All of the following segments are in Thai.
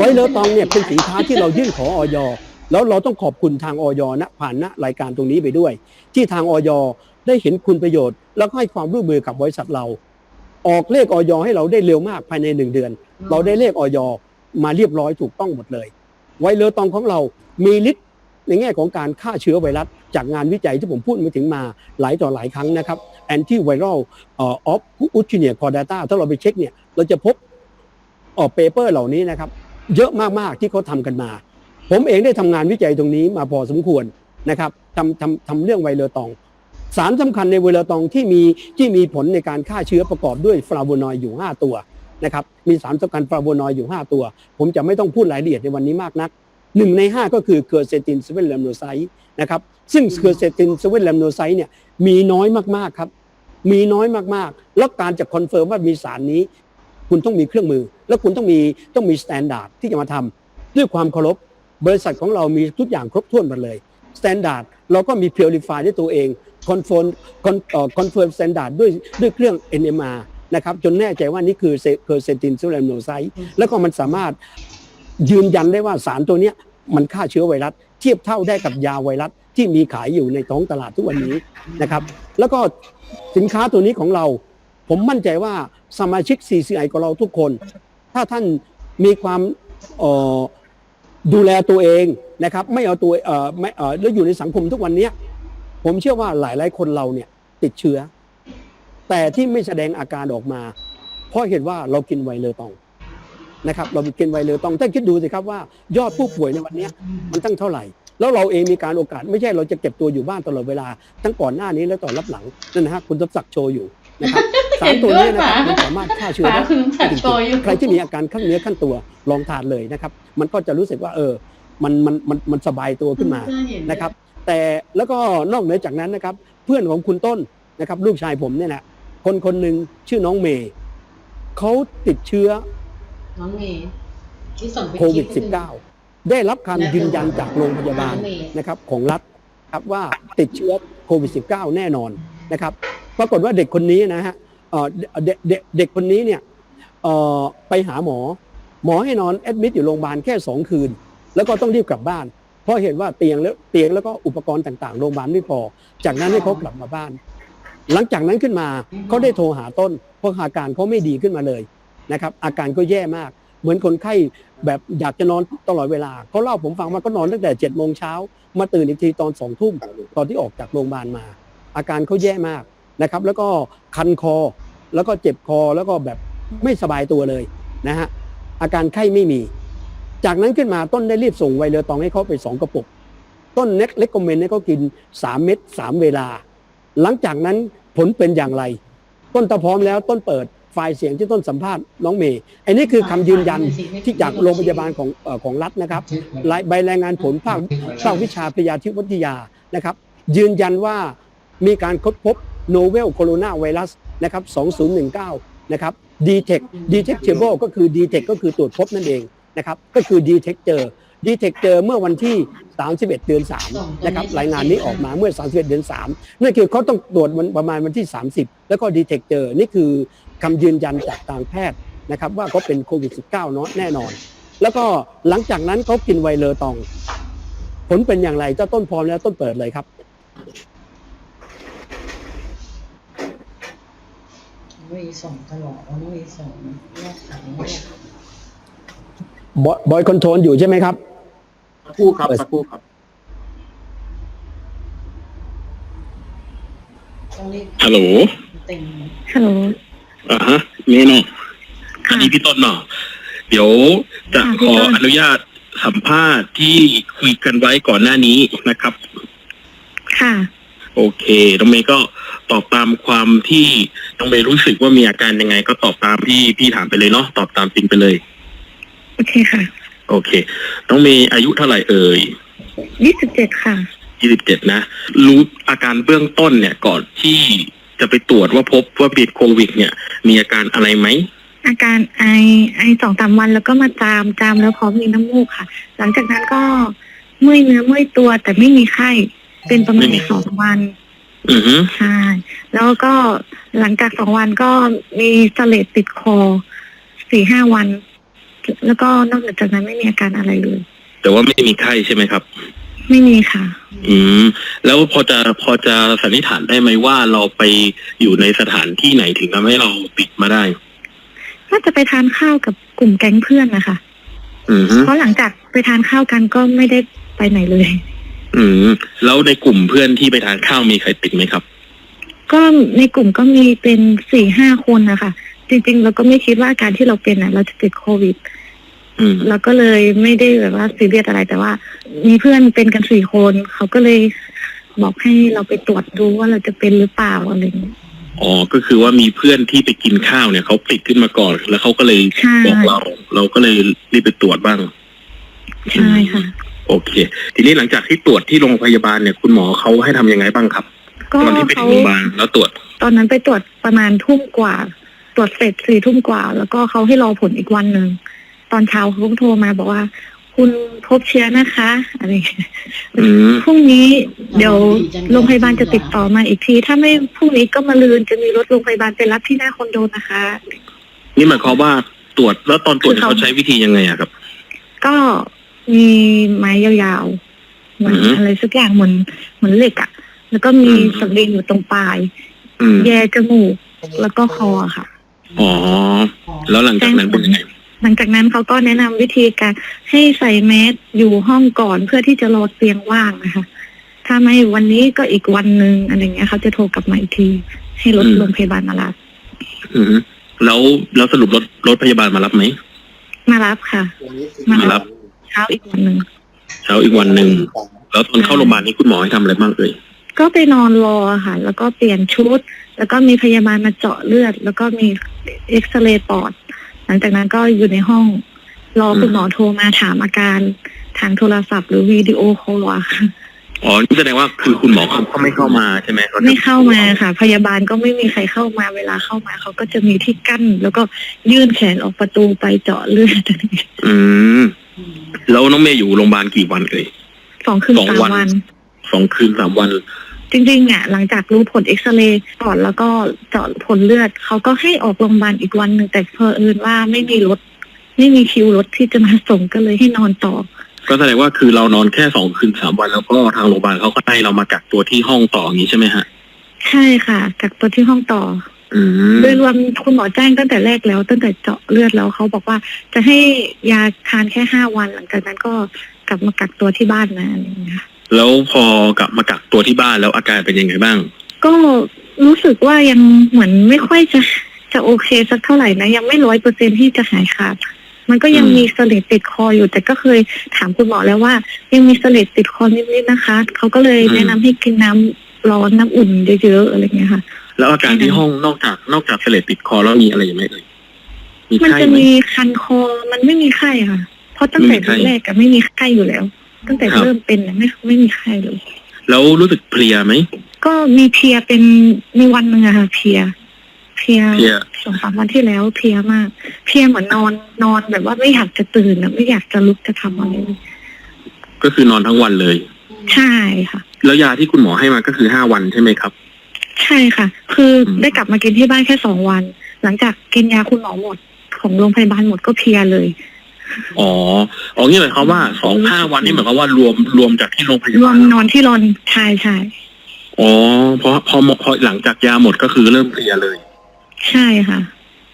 ไวเลอร์ตองเนี่ยเป็นสินค้าที่เรายื่นขอออยแล้วเราต้องขอบคุณทางออยนะผ่านณรายการตรงนี้ไปด้วย ที่ทางออยได้เห็นคุณประโยชน์ แล้วก็ให้ความร่วมมือกับบริษัทเรา ออกเลขออยให้เราได้เร็วมากภายในหนึ่งเดือน เราได้เลขออยมาเรียบร้อยถูกต้องหมดเลย ไวเลอร์ตองของเรามีฤทธิ์ในแง่ของการฆ่าเชื้อไวรัส จากงานวิจัยที่ผมพูดมาถึงมาหลายต่อหลายครั้งนะครับ antiviral เออ of u t i n i a cordata ถ้าเราไปเช็คเนี่ยเราจะพบออกเปเปอร์เหล่านี้นะครับ เยอะมากๆที่เขาทำกันมา ผมเองได้ทำงานวิจัยตรงนี้มาพอสมควรนะครับทำทำทำเรื่องไวเลอตอง สารสำคัญในไวเลอตองที่มีที่มีผลในการฆ่าเชื้อประกอบด้วยฟลาโวนอยด์อยู่ 5 ตัวนะครับมีสารสำคัญฟลาโวนอยด์อยู่ 5 ตัว ผมจะไม่ต้องพูดรายละเอียดในวันนี้มากนักหนึ่งใน 5 ก็คือเคอร์เซตินเซเว่นแลมโนไซต์นะครับซึ่งเคอร์เซตินเซเว่นแลมโนไซต์เนี่ยมีน้อยมากๆครับมีน้อยมากๆ แล้วการจะคอนเฟิร์มว่ามีสารนี้ คุณต้องมีเครื่องมือ แล้วคุณต้องมีต้องมีสแตนดาร์ดที่จะมาทำด้วยความเคารพบริษัทของเรามีทุกอย่างครบถ้วนหมดเลยสแตนดาร์ดเราก็มีเพิ r ริฟายด้วยตัวเองคอนเฟิร์มคอนเฟิร์มสแตนดาร์ดด้วยด้วยเครื่อง NMR นะครับจนแน่ใจว่านี่คือเคอร์เซตินซูเรมโนไซต์แล้วก็มันสามารถยืนยันได้ว่าสารตัวเนี้ยมันฆ่าเชื้อไวรัส เทียบเท่าได้กับยาไวรัสที่มีขายอยู่ในท้องตลาดทุกวันนี้นะครับ แล้วก็สินค้าตัวนี้ของเรา ผมมั่นใจว่าสมาชิก CCI ของเราทุกคน ถ้าท่านมีความออดูแลตัวเองนะครับ ไม่เอาตัวเอ่อไม่เอ่อแล้วอยู่ในสังคมทุกวันเนี้ยผมเชื่อว่าหลายๆคนเราเนี่ยติดเชื้อ แต่ที่ไม่แสดงอาการออกมา เพราะเห็นว่าเรากินไวเลอตองนะครับ เรากินไวเลอตองท่านคิดดูสิครับว่ายอดผู้ป่วยในวันนี้มันตั้งเท่าไหร่ แล้วเราเองมีการโอกาส ไม่ใช่เราจะเก็บตัวอยู่บ้านตลอดเวลา ทั้งก่อนหน้านี้และตอนรับหลังนั่นนะฮะคุณทศศักดิ์โชว์อยู่นะครับ สารตัวนี้นะครับมันสามารถฆ่าเชื้อป๋าได้คุณถัดโชว์อยู่ใครที่มีอาการขั้นเนื้อขั้นตัวลองทานเลยนะครับ มันก็จะรู้สึกว่าเออมันมันมันมันสบายตัวขึ้นมานะครับ แต่แล้วก็นอกเหนือจากนั้นนะครับ เพื่อนของคุณต้นนะครับ ลูกชายผมเนี่ยนะคนคนหนึ่งชื่อน้องเมย์เขาติดเชื้อน้องเมย์ที่ส่งไปโควิด -19 ได้รับคำยืนยันจากโรงพยาบาลน้องเมย์นะครับ ของรัฐครับว่าติดเชื้อโควิด -19 แน่นอนนะครับ ปรากฏว่าเด็กคนนี้นะฮะ เอ่อเด็กเด็กเด็กคนนี้เนี่ยเอ่อไปหาหมอ หมอให้นอนแอดมิดอยู่โรงพยาบาลแค่สองคืน แล้วก็ต้องรีบกลับบ้าน เพราะเห็นว่าเตียงแล้วเตียงแล้วก็อุปกรณ์ต่างๆโรงพยาบาลไม่พอ จากนั้นให้เขากลับมาบ้าน หลังจากนั้นขึ้นมาเขาได้โทรหาต้น เพราะอาการเขาไม่ดีขึ้นมาเลยนะครับอาการก็แย่มาก เหมือนคนไข้แบบอยากจะนอนตลอดเวลาเขาเล่าผมฟังว่าก็นอนตั้งแต่เจ็ดโมงเช้ามาตื่นอีกทีตอนสองทุ่มตอนที่ออกจากโรงพยาบาลมา อาการเขาแย่มาก นะครับ แล้วก็คันคอ แล้วก็เจ็บคอแล้วก็แบบไม่สบายตัวเลยนะฮะอาการไข้ไม่มี จากนั้นขึ้นมาต้นได้รีบส่งไวเลอตองให้เขาไปสองกระปุก ต้นเน็กเล็กคอมเมนต์ให้เขากิน 3 เม็ด3 เวลา หลังจากนั้นผลเป็นอย่างไร ต้นตะพร้อมแล้วต้นเปิดไฟล์เสียงที่ต้นสัมภาษณ์น้องเมย์อันนี้คือคำยืนยันที่จากโรงพยาบาลของอของรัฐนะครับรใบรายงานผลภาคภาควิชาพยาธิวิทยานะครับ ยืนยันว่ามีการค้นพบ โนเวลโคโรนาไวรัสนะครับ 2019 นะครับ detect detectable ก็คือ detect ก็คือตรวจพบนั่นเองนะครับ ก็คือ detect เจอ detect เจอเมื่อวันที่ 31 เดือน 3 นะครับ รายงานนี้ออกมาเมื่อ 31 เดือน 3 นั่นคือเขาต้องตรวจประมาณวันที่ 30 แล้วก็ detect เจอ นี่คือคำยืนยันจากทางแพทย์นะครับว่าเขาเป็นโควิด -19 เนาะแน่นอน แล้วก็หลังจากนั้นเขากินไวเลอตอง ผลเป็นอย่างไรเจ้าต้นพร้อมแล้วต้นเปิดเลยครับ น้องเมย์ส่งตลอดน้องเมย์ส่งแยกขายแยกบอยคอนโทรลอยู่ใช่ไหมครับ สักครู่ครับ สักครู่ครับ ต้องรีบฮัลโหลเต็มฮัลโหลอ่าฮะเมโนอันนี้พี่ต้นเนาะเดี๋ยวจะค่ะขพี่อต้นอนุญาตสัมภาษณ์ที่คุยกันไว้ก่อนหน้านี้นะครับ ค่ะ โอเคน้องเมย์ก็ตอบตามความที่ น้องเมย์รู้สึกว่ามีอาการยังไง ก็ตอบตามพี่พี่ถามไปเลยเนาะตอบตามจริงไปเลย โอเคค่ะโอเค น้องเมย์อายุเท่าไหร่เอ่ยยี่สิบเจ็ดค่ะยี่สิบเจ็ดนะ รู้อาการเบื้องต้นเนี่ยก่อนที่จะไปตรวจว่าพบว่าติดโควิด เนี่ย มีอาการอะไรไหมอาการไอไอสองสามวันแล้วก็มาจามจามแล้วพร้อมมีน้ำมูกค่ะ หลังจากนั้นก็เมื่อยเนื้อเมื่อยตัวแต่ไม่มีไข้เป็นประมาณไม่มีสองวัน อือฮึใช่ แล้วก็หลังจากสองวันก็มีเสลดติดคอสี่ห้าวัน แล้วก็นอกจากนั้นไม่มีอาการอะไรเลย แต่ว่าไม่มีไข้ใช่ไหมครับ ไม่มีค่ะ อืม แล้วพอจะพอจะสันนิษฐานได้ไหมว่าเราไปอยู่ในสถานที่ไหนถึงทำให้เราติดมาได้ น่าจะไปทานข้าวกับกลุ่มแก๊งเพื่อนนะคะ อืมเพราะหลังจากไปทานข้าวกันก็ไม่ได้ไปไหนเลย อืม แล้วในกลุ่มเพื่อนที่ไปทานข้าวมีใครติดไหมครับ ก็ในกลุ่มก็มีเป็นสี่ห้าคนนะคะจริงๆ เราก็ไม่คิดว่าอาการที่เราเป็นอะ เราจะติดโควิด อืม เราก็เลยไม่ได้แบบว่าซีเรียสอะไรแต่ว่า มีเพื่อนเป็นกันสี่คนเขาก็เลยบอกให้เราไปตรวจดูว่าเราจะเป็นหรือเปล่าอะไรอย่างเงี้ย อ๋อ ก็คือว่ามีเพื่อนที่ไปกินข้าวเนี่ยเขาติดขึ้นมาก่อน แล้วเขาก็เลยใช่ บอกเรา เราก็เลยรีบไปตรวจบ้าง ใช่ค่ะ โอเค ทีนี้หลังจากที่ตรวจที่โรงพยาบาลเนี่ยคุณหมอเขาให้ทำยังไงบ้างครับ ก็ตอนที่ไปถึเขางโรงพยาบาลแล้วตรวจตอนนั้นไปตรวจประมาณทุ่มกว่า ตรวจเสร็จสี่ทุ่มกว่า แล้วก็เขาให้รอผลอีกวันหนึ่งตอนเช้าเขาก็โทรมาบอกว่า คุณพบเชื้อนะคะอะไรอย่างเงี้ยอืมพรุ่งนี้เดี๋ยวโรงพยาบาลจะติดต่อมาอีกที ถ้าไม่พรุ่งนี้ก็มาลืนจะมีรถโรงพยาบาลไปรับที่หน้าคอนโดนะคะ นี่หมายความว่าตรวจแล้วตอนตรวจคือเขา เขาใช้วิธียังไงอะครับ ก็ มีไม้ยาวๆเหมือนอือฮึอะไรสักอย่างเหมือนเหมือนเหล็กอะ่ะแล้วก็มีอืมสำลีอยู่ตรงปลาย อืมแย่จมูกแล้วก็คอค่ะ อ๋อ แล้วหลังจากนั้นเป็นยังไง หลังจากนั้นเขาก็แนะนำวิธีการให้ใส่แมสอยู่ห้องก่อนเพื่อที่จะรอเตียงว่างนะคะ ถ้าไม่วันนี้ก็อีกวันหนึ่งอะไรเงี้ยเขาจะโทรกลับมาอีกที ให้รถอืม โรงพยาบาลมารับอืมแล้วแล้วสรุปรถรถพยาบาลมารับไหม มารับค่ะ มามารัรับบ เช้าอีกวันหนึ่งเช้าอีกวันหนึ่งแล้วตอนเข้าโรงพยาบาลนี่คุณหมอให้ทำอะไรบ้างเอ่ยก็ไปนอนรอค่ะ แล้วก็เปลี่ยนชุด แล้วก็มีพยาบาลมาเจาะเลือด แล้วก็มีเอ็กซเรย์ปอด หลังจากนั้นก็อยู่ในห้อง รอคุณหมอโทรมาถามอาการทางโทรศัพท์หรือวิดีโอคอลอะค่ะอ๋อนี่แสดงว่าคือคุณหมอเขาก็ไม่เข้ามาใช่ไหมขจะไม่เข้ามาค่ะ พยาบาลก็ไม่มีใครเข้ามาเวลาเข้ามาเขาก็จะมีที่กั้น แล้วก็ยื่นแขนออกประตูไปเจาะเลือดอะไรอย่างเงี้ยอืม แล้วน้องเมย์อยู่โรงพยาบาลกี่วันเอ่ยสองคืนสองสามวันวันสองคืนสามวัน จริงๆอะหลังจากรู้ผลเอ็กซเรย์ก่อนแล้วก็เจาะผลเลือด เขาก็ให้ออกโรงพยาบาลอีกวันหนึ่งแต่เพอเอิญว่าไม่มีรถ ไม่มีคิวรถที่จะมาส่งก็เลยให้นอนต่อ ก็แสดงว่าคือเรานอนแค่สองคืนสามวัน แล้วก็ทางโรงพยาบาลเขาก็ให้เรามากักตัวที่ห้องต่ออย่างนี้ใช่ไหมฮะ ใช่ค่ะ กักตัวที่ห้องต่ออืม โดยรวมคุณหมอแจ้งตั้งแต่แรกแล้ว ตั้งแต่เจาะเลือดแล้วเขาบอกว่า จะให้ยาทานแค่ห้าวัน หลังจากนั้นก็กลับมากักตัวที่บ้านนะอะไรอย่างเงี้ยแล้วพอกลับมากักตัวที่บ้านแล้วอาการเป็นยังไงบ้าง ก็รู้สึกว่ายังเหมือนไม่ค่อยจะจะโอเคสักเท่าไหร่นะ ยังไม่ร้อยเปอร์เซ็นที่จะหายขาดมันก็ยังอืมมีเสลดติดคออยู่ แต่ก็เคยถามคุณหมอแล้วว่า ยังมีเสลดติดคอนิดๆนะคะเขาก็เลยแนะนำให้กินน้ำร้อนน้ำอุ่นเยอะๆอะไรอย่างเงี้ยค่ะ แล้วอาการที่ห้องนอกจากนอกจากเสลดติดคอแล้วมีอะไรอย่างไรเอ่ยมีมันไข้จะไหม มีคันคอ มันไม่มีไข้ค่ะ เพราะตั้งแต่ไม่มีไข้แรกก็ไม่มีไข้อยู่แล้ว ตั้งแต่ครับ เริ่มเป็นเนี่ยไม่ไม่มีไข้เลย แล้วรู้สึกเพลียไหม ก็มีเพลียเป็นมีวันหนึ่งอะค่ะเพลียเพลียเพลีย สองสามวันที่แล้วเพลียมาก เพลียเหมือนนอนนอนแบบว่าไม่อยากจะตื่นอะไม่อยากจะลุกจะทำอะไรเลยก็คือนอนทั้งวันเลย ใช่ค่ะ แล้วยาที่คุณหมอให้มาก็คือห้าวันใช่ไหมครับ ใช่ค่ะ คืออมได้กลับมากินที่บ้านแค่สองวัน หลังจากกินยาคุณหมอหมด ของโรงพยาบาลหมดก็เพลียเลย อ๋ออ๋อนี่หมายความว่าสองห้าวันนี่หมายความว่ารวมรวมจากที่โรงพยารวบามลนอนที่รอนใช่ใช่อ๋อเพราะพอพอหลังจากยาหมดก็คือเริ่มเพลียเลยใช่ค่ะ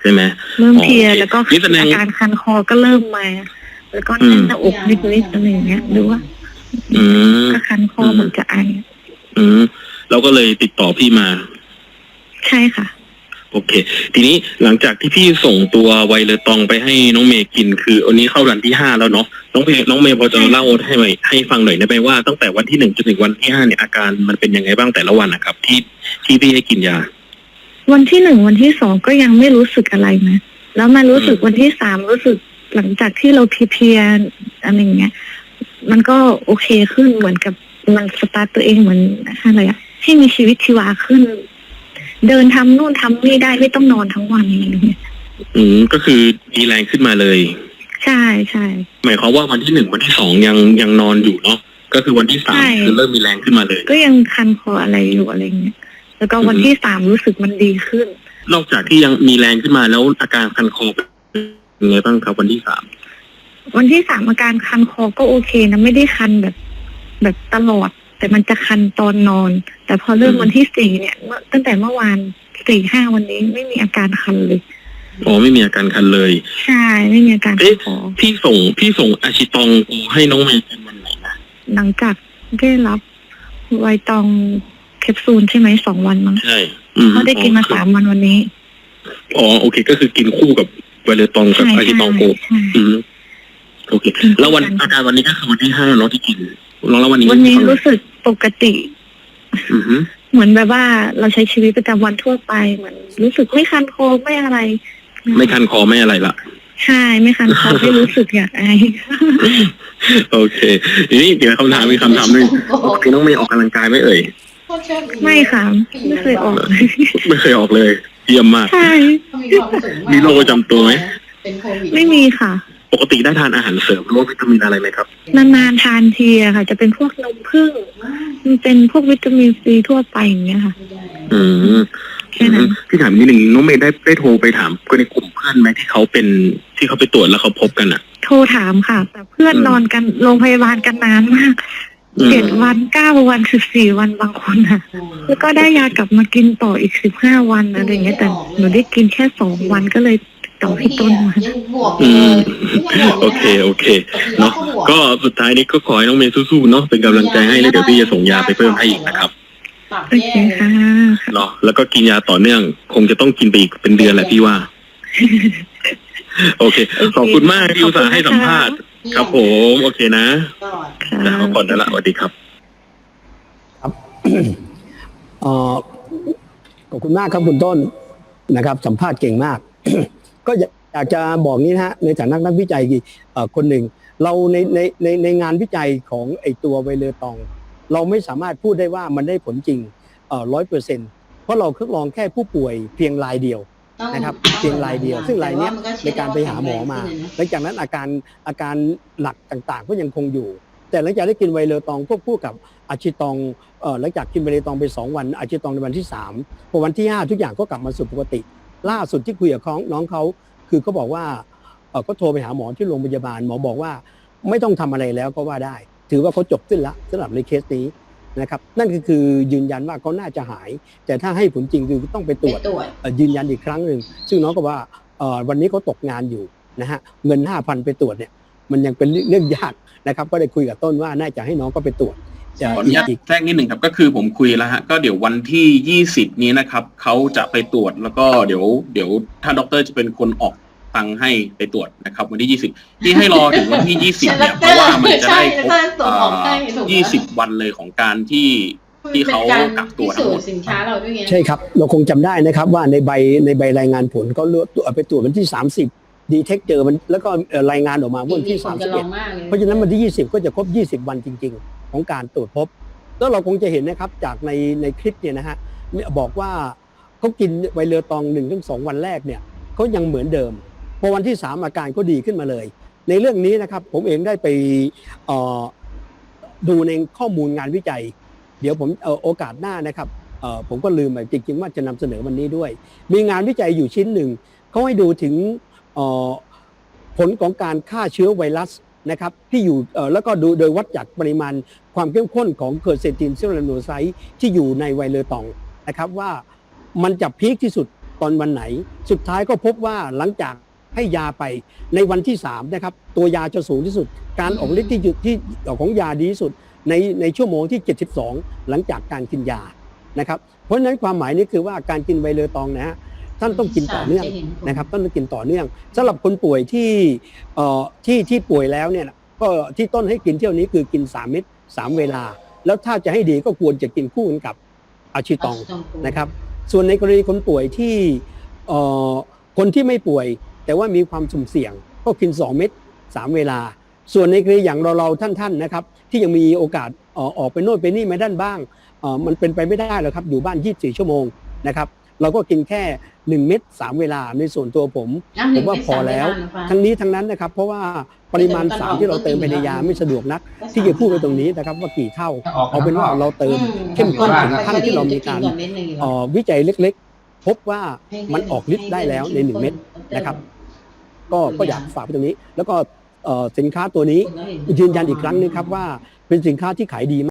ใช่ไหม เริ่มเพลียอ๋อโอเคแล้วก็นี่แสดงอาการคันคอก็เริ่มมา แล้วก็อืแน่มนหน้าอกนิดๆอะไรอย่างเงี้ยหรือว่าอืม ก็คันคอเหมือนจะไอ อืม เราก็เลยติดต่อพี่มา ใช่ค่ะ โอเค ทีนี้หลังจากที่พี่ส่งตัวไวเลอตองไปให้น้องเมย์กิน คือวันนี้เข้าวันที่ห้าแล้วเนาะน้องเมย์น้องเมย์พอจะเล่าให้ไหมให้ฟังหน่อยได้ไหมว่าตั้งแต่วันที่หนึ่งจนถึงวันที่ห้าเนี่ยอาการมันเป็นยังไงบ้างแต่ละวันนะครับ ที่ที่พี่ให้กินยา วันที่หนึ่งวันที่สองก็ยังไม่รู้สึกอะไรนะแล้วมารู้สึกวันที่สามรู้สึกหลังจากที่เราเพลียๆอะไรอย่างเงี้ย มันก็โอเคขึ้นเหมือนกับมันสตาร์ตตัวเองเหมือนอะไรอะ ให้มีชีวิตชีวาขึ้น เดินทำนู่นทำนี่ได้ไม่ต้องนอนทั้งวันอะไรอย่างเงี้ยอืมก็คือมีแรงขึ้นมาเลย ใช่ใช่หมายความว่าวันที่หนึ่งวันที่สองยังยังนอนอยู่เนาะก็คือวันที่สามใช่คือเริ่มมีแรงขึ้นมาเลย ก็ยังคันคออะไรอยู่อะไรเงี้ยแล้วก็วันอือฮึที่สามรู้สึกมันดีขึ้น นอกจากที่ยังมีแรงขึ้นมาแล้วอาการคันคอเป็นยังไงบ้างครับ วันที่สามวันที่สามอาการคันคอก็โอเคนะไม่ได้คันแบบ แบบตลอด แต่มันจะคันตอนนอน แต่พอเริ่มวันที่สี่เนี่ยเมื่อตั้งแต่เมื่อวานสี่ห้าวันนี้ไม่มีอาการคันเลยอ๋อไม่มีอาการคันเลย ใช่ ไม่มีอาการคัเอ๊ะนคอพี่ส่งพี่ส่งอาชิตองให้น้องเมย์กินวันไหนนะหลังจากได้รับไวตองแคปซูลใช่ไหมสองวันมั้งใช่อืมเขาได้กินมาสามวันวันนี้อ๋อโอเค ก็คือกินคู่กับไวเลตองกับใช่อาชิใช่ตองโกใช่อืมโอเค แล้ววันอาการวันนี้ก็คือวันที่ห้าเนาะที่กิน ลองแล้ววันนี้วันนี้ให้ฟังหอยรู้สึกปกติอือฮึเหมือนแบบว่าเราใช้ชีวิตประจำวันทั่วไปเหมือนรู้สึกไม่คันคอไม่อะไร ไม่คันคอไม่อะไรละใช่ไม่คันคอไม่รู้สึกอยากไอโอเคทีนี้เดี๋ยวคำถามมีคำถามหนึงปกติน้องเมย์ออกกำลังกายไหมเอ่ยไม่ค่ะไม่เคยออก ไม่เคยออกเลย เยี่ยมมากใช่มีโรคประจำตัวไหมเป็นโควิดไม่มีค่ะ ปกติได้ทานอาหารเสริมหรือว่าวิตามินอะไรไหมครับ นานๆทานทีอะค่ะ จะเป็นพวกนมผึ้งมันเป็นพวกวิตามินซีทั่วไปอย่างเงี้ยค่ะ อืมแค่นั้นพี่ถามนิดหนึ่งน้องเมย์ได้ได้โทรไปถามคนในกลุ่มเพื่อนไหมที่เขาเป็นที่เขาไปตรวจแล้วเขาพบกันอะ โทรถามค่ะ แต่เพื่อนอืมนอนกันโรงพยาบาลกันนานมากอืม เจ็ดวันเก้าวันสิบสี่วันบางคนอะแล้วก็ได้ยากลับมากินต่ออีกสิบห้าวันอะไรอย่างเงี้ยแต่หนูได้กินแค่สองวันก็เลย ติดต่อพี่ต้นมายังบวกอืมลยโอเคโอเคเนาะก็สุดท้ายนี้ก็ขอให้น้องเมย์สู้ๆเนาะเป็นกำลังใจให้แล้วเดี๋ยวพี่จะส่งยาไปเพิ่มให้อีกนะครับโอเคค่ะเนาะแล้วก็กินยาต่อเนื่อง คงจะต้องกินไปอีกเป็นเดือนแหละพี่ว่า โอเค ขอบคุณมากที่อุตส่าห์ให้สัมภาษณ์ ครับผมโอเคนะค่ะจะพักผ่อนแล้วละสวัสดีครับเอ่อขอบคุณมากครับคุณต้นนะครับ สัมภาษณ์เก่งมาก ก็อยากจะบอกนี้นะฮะในฐานะนักวิจัยเอ่อคนหนึ่ง เราในในในในงานวิจัยของไอตัวไวเลอตอง เราไม่สามารถพูดได้ว่ามันได้ผลจริงร้อยเปอร์เซ็นต์เพราะเราทดลองแค่ผู้ป่วยเพียงรายเดียวนะครับเพียงรายเดียว ซึ่งรายเนี้ยในการไปหาหมอมาหลังจากนั้นอาการอาการหลักต่างๆ ก็ยังคงอยู่ แต่หลังจากได้กินไวเลอตองควบคู่กับอาชิตองเอ่อหลังจากกินไวเลอตองไป 2 วันอาชิตองในวันที่3พอวันที่ 5 ทุกอย่างก็กลับมาสู่ปกติ ล่าสุดที่คุยกับน้องเขาคือเขาบอกว่าเอ่อก็โทรไปหาหมอที่โรงพยาบาลหมอบอกว่าไม่ต้องทำอะไรแล้วก็ว่าได้ ถือว่าเขาจบสิ้นละสำหรับในเคสนี้นะครับ นั่นก็คือยืนยันว่าเขาน่าจะหาย แต่ถ้าให้ผลจริงคือต้องไปตรวจตรวจเอ่อยืนยันอีกครั้งหนึ่งซึ่งน้องก็ว่าเอ่อวันนี้เขาตกงานอยู่นะฮะเงิน 5,000 ไปตรวจเนี่ยมันยังเป็นเรื่องยากนะครับ ก็ได้คุยกับต้นว่าน่าจะให้น้องก็ไปตรวจใช่ ขออนุญาตอีกแทรกนิดหนึ่งครับ ก็คือผมคุยแล้วฮะก็เดี๋ยววันที่ยี่สิบนี้นะครับเขาจะไปตรวจแล้วก็เดี๋ยว เดี๋ยวถ้าด็อกเตอร์จะเป็นคนออกตังค์ให้ไปตรวจนะครับ วันที่ยี่สิบที่ให้รอถึงวันที่ยี่สิบเนี่ยเพราะว่ามันจะได้ครบใช่ส่งออกให้ถูกไหมยี่สิบวันเลยของการที่ที่เขากักตัวทั้พิงหมสูดจน์สินค้าเราด้วยไงใช่ครับ เราคงจำได้นะครับ ว่าในใบในใบรายงานผลก็เลือกตัวไปตรวจวันที่ 30ดีเทคเจอมันแล้วก็เอ่อรายงานออกมาวันที่มีคนจะลอง31มากเลยเพราะฉะนั้นวันที่ 20 ก็จะครบ 20 วันจริง ๆ ของการตรวจพบ แล้วเราคงจะเห็นนะครับจากในในคลิปเนี่ยนะฮะบอกว่าเขากินไวเลอตองหนึ่งถึงสองวันแรกเนี่ยเขายังเหมือนเดิมพอวันที่3อาการก็ดีขึ้นมาเลย ในเรื่องนี้นะครับผมเองได้ไปดูในข้อมูลงานวิจัย เดี๋ยวผมโอกาสหน้านะครับผมก็ลืมไปจริงๆว่าจะนำเสนอวันนี้ด้วย มีงานวิจัยอยู่ชิ้นหนึ่งเขาให้ดูถึงผลของการฆ่าเชื้อไวรัส นะครับที่อยู่แล้วก็ดูโดยวัดจากปริมาณความเข้มข้นของเคอร์เซตินเซลลูโนไซต์ที่อยู่ในไวเลอตองนะครับว่ามันจะพีคที่สุดตอนวันไหน สุดท้ายก็พบว่าหลังจากให้ยาไปในวันที่3นะครับตัวยาจะสูงที่สุด การออกฤทธิ์ที่หยุดที่ของยาดีที่สุดในในชั่วโมงที่ 72 หลังจากการกินยานะครับเพราะฉะนั้นความหมายนี้คือว่าการกินไวเลอตองนะฮะ ท่านต้องกินต่อเนื่องนะครับต้องกินต่อเนื่องสำหรับคนป่วยที่เอ่อที่ที่ป่วยแล้วเนี่ยนะก็ที่ต้นให้กินเที่ยวนี้คือกิน3เม็ด3เวลา แล้วถ้าจะให้ดีก็ควรจะกินคู่กันกับอาชิตองนะครับ ส่วนในกรณีคนป่วยที่เอ่อคนที่ไม่ป่วย แต่ว่ามีความสุ่มเสี่ยง ก็กิน 2 เม็ด3 เวลา ส่วนในกรณีอย่างเราเราๆท่านๆนะครับ ที่ยังมีโอกาสเอ่อออกไปโน่นไปนี่ไม่ด้านบ้างเอ่อมันเป็นไปไม่ได้หรอกครับอยู่บ้าน 24 ชั่วโมงนะครับ เราก็กินแค่ 1 เม็ด3 เวลาในส่วนตัวผมผมว่าพอแล้ว ทั้งนี้ทั้งนั้นนะครับ เพราะว่าปริมาณสารที่เราเติมไปในยาไม่สะดวกนัก ที่จะพูดไปตรงนี้นะครับว่ากี่เท่าเอาเป็นว่าเราเติมเข้มข้นถึงขั้นที่เรามีการเอ่อวิจัยเล็กๆ พบว่ามันออกฤทธิ์ได้แล้วในหนึ่งเม็ดนะครับ ก็ก็อยากฝากไปตรงนี้ แล้วก็เอ่อสินค้าตัวนี้คนก็เห็ยืนยันอีกครั้งนึงครับว่าเป็นสินค้าที่ขายดี